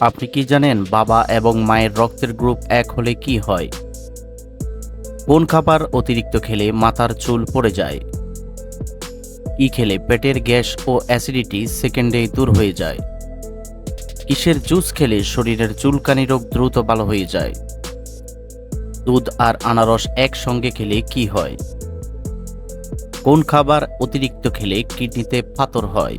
আপনি কি জানেন বাবা এবং মায়ের রক্তের গ্রুপ এক হলে কি হয়? কোন খাবার অতিরিক্ত খেলে মাথার চুল পড়ে যায়? কি খেলে পেটের গ্যাস ও অ্যাসিডিটি সেকেন্ডেই দূর হয়ে যায়? কিসের জুস খেলে শরীরের চুলকানি রোগ দ্রুত ভালো হয়ে যায়? দুধ আর আনারস একসঙ্গে খেলে কি হয়? কোন খাবার অতিরিক্ত খেলে কিডনিতে পাথর হয়?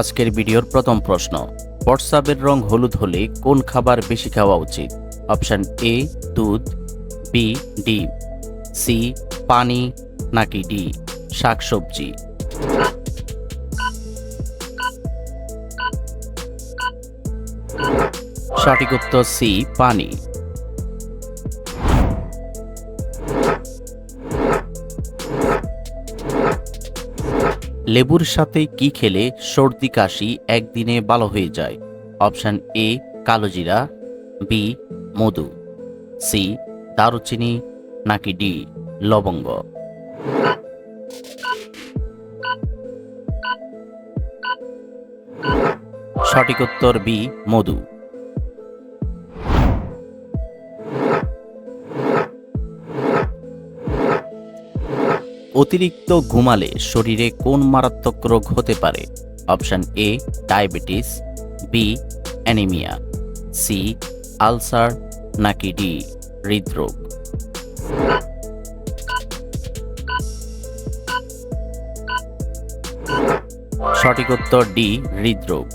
আজকের ভিডিওর প্রথম প্রশ্ন। হোয়াটসঅ্যাপের রং হলুদ হলে কোন খাবার বেশি খাওয়া উচিত? অপশন এ, দুধ, বি, ডিম, সি, পানি, নাকি ডি, শাকসবজি। সঠিক উত্তর সি, পানি। লেবুর সাথে কি খেলে সর্দি কাশি একদিনে ভালো হয়ে যায়? অপশান এ কালোজিরা বি, মধু, সি, দারুচিনি, নাকি ডি, লবঙ্গ। সঠিক উত্তর বি, মধু। অতিরিক্ত ঘুমালে শরীরে কোন মারাত্মক রোগ হতে পারে? Option A diabetes B anaemia C ulcer, নাকি ডি হৃদরোগ। সঠিক উত্তর ডি হৃদরোগ।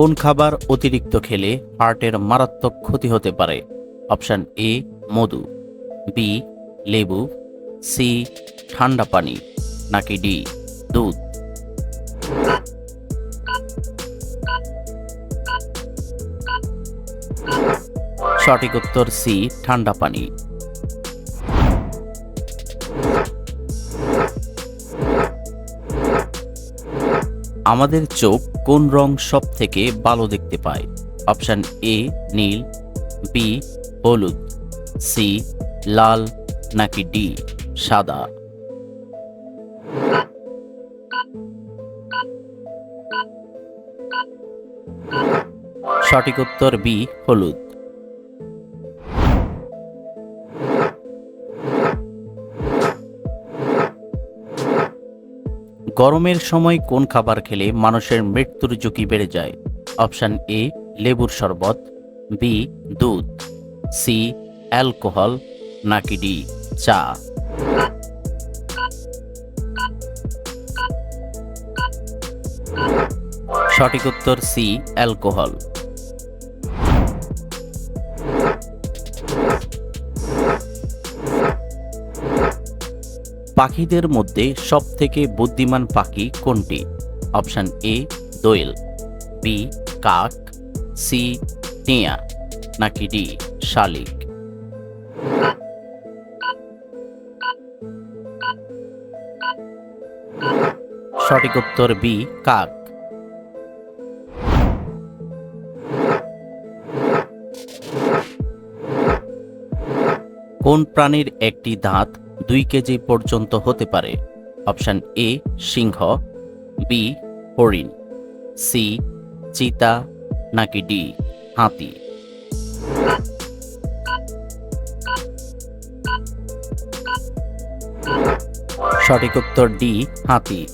কোন খাবার অতিরিক্ত খেলে হার্টের মারাত্মক ক্ষতি হতে পারে? অপশান এ, মধু। বি, লেবু। সি, ঠান্ডা পানি। নাকি ডি, দুধ। সঠিক উত্তর সি, ঠান্ডা পানি। আমাদের চোখ কোন রং সব থেকে ভালো দেখতে পায়? অপশান এ, নীল, বি, হলুদ, সি, লাল, নাকি ডি, সাদা? সঠিক উত্তর বি, হলুদ। গরমের সময় কোন খাবার খেলে মানুষের মৃত্যুর ঝুঁকি বেড়ে যায়? অপশান এ, লেবুর শরবত, বি, দুধ, সি, অ্যালকোহল, নাকি ডি, চা। সঠিক উত্তর সি, অ্যালকোহল। পাখিদের মধ্যে সবথেকে বুদ্ধিমান পাখি কোনটি? অপশন এ, দোয়েল, বি, কাক, সি, টিয়া, নাকি ডি, শালিক? সঠিক উত্তর বি, কাক। কোন প্রাণীর একটি দাঁত দুই কেজি পর্যন্ত হতে পারে। অপশন এ, সিংহ, বি, হরিণ, সি, চিতা, নাকি ডি, হাতি। সঠিক উত্তর ডি, হাতি।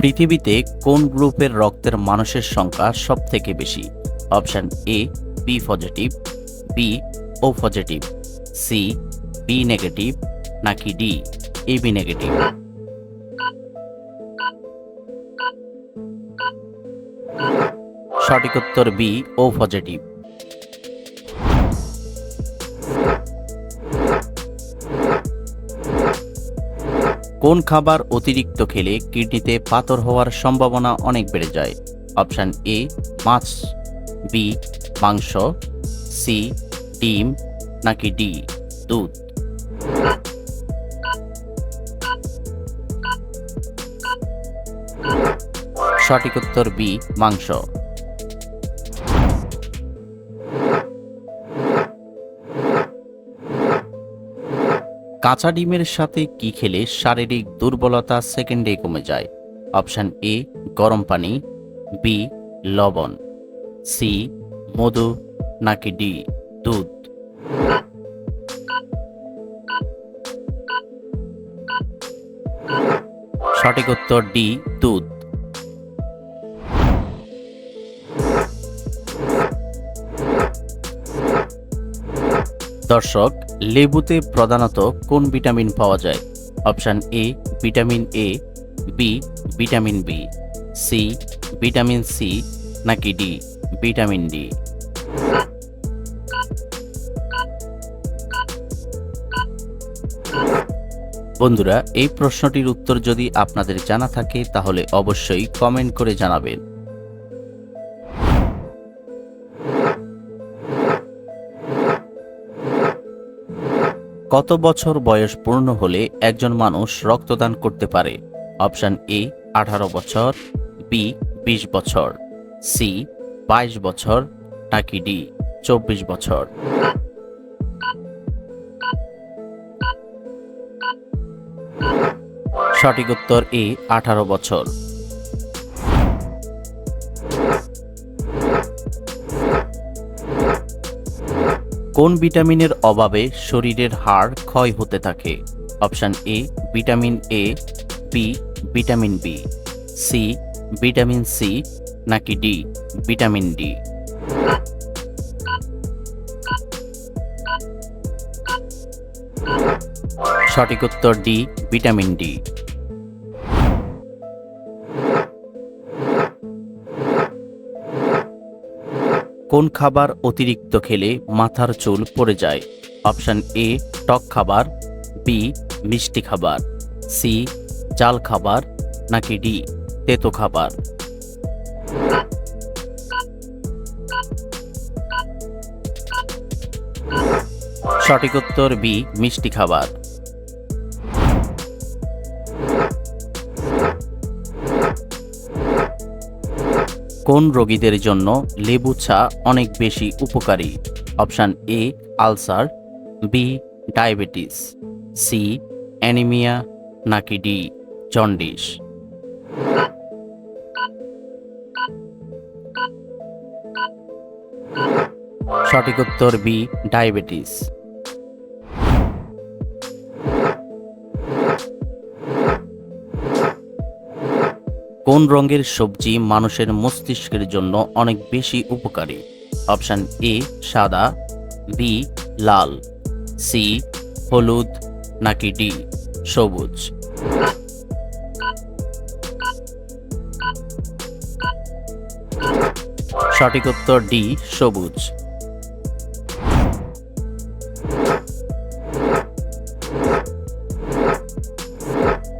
পৃথিবীতে কোন গ্রুপের রক্তের মানুষের সংখ্যা সব থেকে বেশি? Option A B positive B O positive C B negative নাকি ডি এ বি নেগেটিভ সঠিক উত্তর বি ও পজিটিভ কোন খাবার অতিরিক্ত খেলে কিডনিতে পাথর হওয়ার সম্ভাবনা অনেক বেড়ে যায়? অপশন এ মাছ। বি, মাংস, সি, ডিম, নাকি ডি, দুধ? সঠিক উত্তর বি, মাংস। কাঁচা ডিমের সাথে কি খেলে শারীরিক দুর্বলতা সেকেন্ডে কমে যায়? অপশান এ, গরম পানি, বি, লবণ। সি, মধু, নাকি ডি, দুধ? সঠিক উত্তর ডি, দুধ। দর্শক, লেবুতে প্রধানত কোন ভিটামিন পাওয়া যায়? Option A, vitamin A, B, vitamin B, C, vitamin C, নাকি ডি? Vitamin D. বন্ধুরা, এই প্রশ্নটির উত্তর যদি আপনাদের জানা থাকে, তাহলে অবশ্যই কমেন্ট করে জানাবেন। কত বছর বয়স পূর্ণ হলে একজন মানুষ রক্তদান করতে পারে? অপশান এ, আঠারো বছর, বি, বিশ বছর, সি বাইশ বছর, নাকি ডি, চব্বিশ বছর? সঠিক উত্তর এ, আঠারো বছর। কোন ভিটামিনের অভাবে শরীরের হাড় ক্ষয় হতে থাকে? Option A, vitamin A, B, vitamin B, C, vitamin C নাকি ডি? Vitamin D. সঠিক উত্তর ডি, ভিটামিন ডি। কোন খাবার অতিরিক্ত খেলে মাথার চুল পড়ে যায়? অপশান এ, টক খাবার বি মিষ্টি খাবার সি জাল খাবার, নাকি ডি তেতো খাবার? সঠিক উত্তর বি, মিষ্টি খাবার। কোন রোগীদের জন্য লেবু চা অনেক বেশি উপকারী? Option A, ulcer, B, diabetes, C, anaemia, নাকি ডি, জন্ডিস? সঠিক উত্তর বি, ডায়াবেটিস। কোন রঙের সবজি মানুষের মস্তিষ্কের জন্য অনেক বেশি উপকারী? অপশান এ, সাদা, বি, লাল, সি, হলুদ, নাকি ডি, সবুজ? সঠিক উত্তর ডি, সবুজ।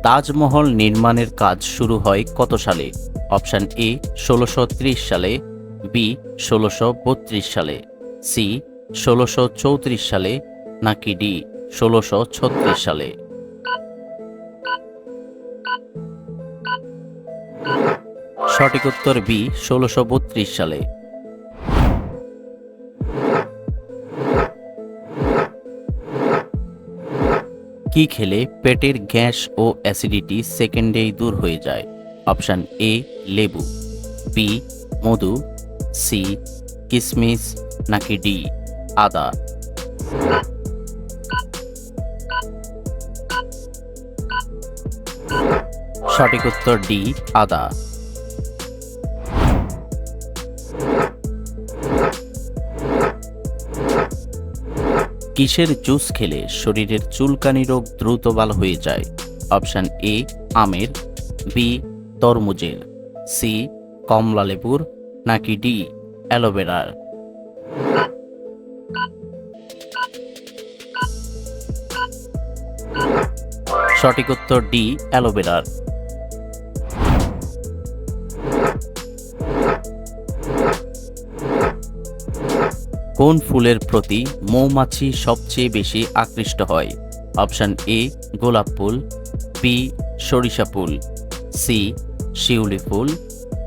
তাজমহল নির্মাণের কাজ শুরু হয় কত সালে? অপশান এ, ষোলোশো সালে, বি, ষোলোশো সালে, সি, ষোলোশো সালে, নাকি ডি, ষোলোশো সালে? সঠিক উত্তর বি, ষোলোশো সালে। কি খেলে পেটের গ্যাস ও অ্যাসিডিটি সেকেন্ডেই দূর হয়ে যায়? অপশান এ, লেবু। বি, মধু। সি, কিসমিস নাকি ডি? আদা। সঠিক উত্তর ডি, আদা। কিসের জুস খেলে শরীরের চুলকানি রোগ দ্রুত ভালো হয়ে যায়? অপশান এ, আমের, বি, তরমুজের, সি, কমলা লেবুর, নাকি ডি, অ্যালোভেরার? সঠিক উত্তর ডি, অ্যালোভেরার। কোন ফুলের প্রতি মৌমাছি সবচেয়ে বেশি আকৃষ্ট হয়? অপশন এ, গোলাপ ফুল, বি, সরিষা ফুল, সি, শিউলি ফুল,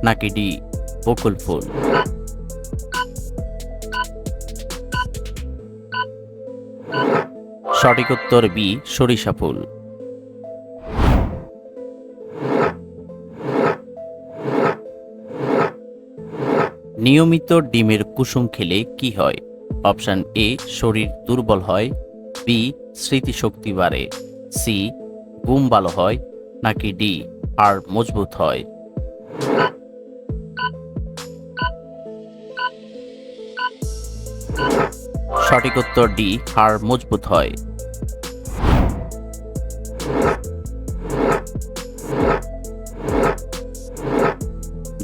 নাকি ডি, বকুল ফুল। সঠিক উত্তর বি, সরিষা ফুল। নিয়মিত ডিমের কুসুম খেলে কি হয়? অপশান এ, শরীর দুর্বল হয়। বি, স্মৃতিশক্তি বাড়ে। সি, ঘুম ভালো হয়। নাকি ডি, আর মজবুত হয়। সঠিক উত্তর ডি হাড় মজবুত হয়।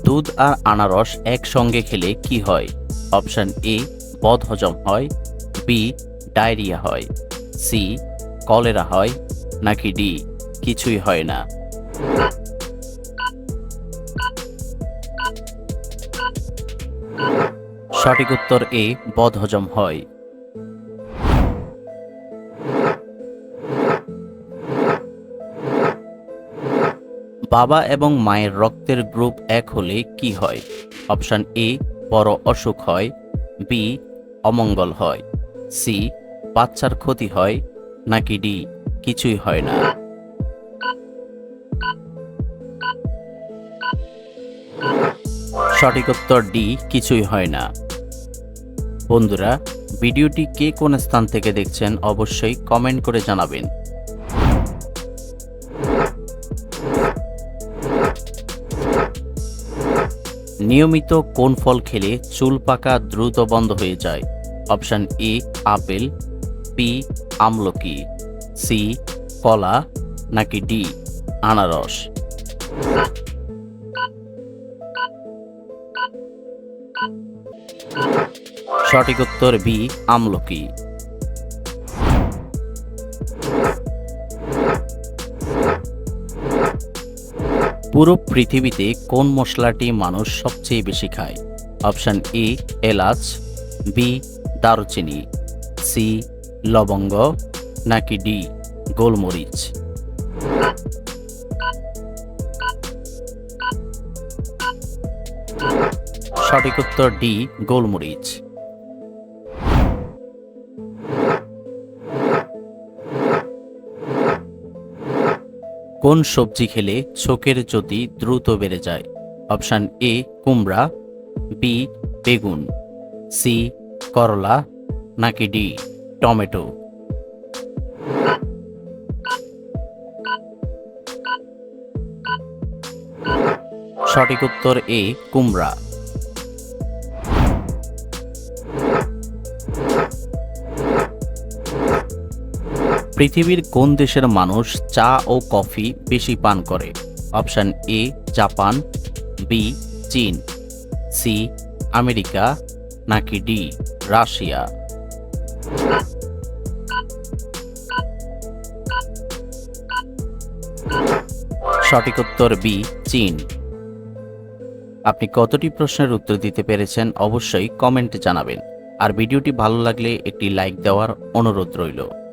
দুধ আর আনারস একসঙ্গে খেলে কি হয়? অপশান এ, বদহজম হয়। বি, ডায়রিয়া হয়। সি, কলেরা হয়। নাকি ডি, কিছুই হয় না। সঠিক উত্তর এ, বদহজম হয়। বাবা এবং মায়ের রক্তের গ্রুপ এক হলে কি হয়? অপশন এ, বড় অসুখ হয়। বি, অমঙ্গল হয়। সি, বাচ্চার ক্ষতি হয়। নাকি ডি, কিছুই হয় না। সঠিক উত্তর ডি, কিছুই হয় না। বন্ধুরা, ভিডিওটি কে কোন স্থান থেকে দেখছেন অবশ্যই কমেন্ট করে জানাবেন। নিয়মিত কোন ফল খেলে চুল পাকা দ্রুত বন্ধ হয়ে যায়? অপশন এ, আপেল, বি, আমলকি, সি, কলা, নাকি ডি, আনারস? সঠিক উত্তর বি, আমলকি। পুরো পৃথিবীতে কোন মশলাটি মানুষ সবচেয়ে বেশি খায়? অপশন এ, এলাচ, বি, দারুচিনি, সি, লবঙ্গ, নাকি ডি, গোলমরিচ? সঠিক উত্তর ডি, গোলমরিচ। কোন সবজি খেলে চোখের জ্যোতি দ্রুত বেড়ে যায়? অপশান এ, কুমড়া, বি, বেগুন, সি, করলা, নাকি ডি, টমেটো? সঠিক উত্তর এ, কুমড়া। পৃথিবীর কোন দেশের মানুষ চা ও কফি বেশি পান করে? অপশন এ, জাপান, বি, চীন, সি, আমেরিকা, নাকি ডি, রাশিয়া? সঠিক উত্তর বি, চীন। আপনি কতটি প্রশ্নের উত্তর দিতে পেরেছেন অবশ্যই কমেন্টে জানাবেন। আর ভিডিওটি ভালো লাগলে একটি লাইক দেওয়ার অনুরোধ রইল।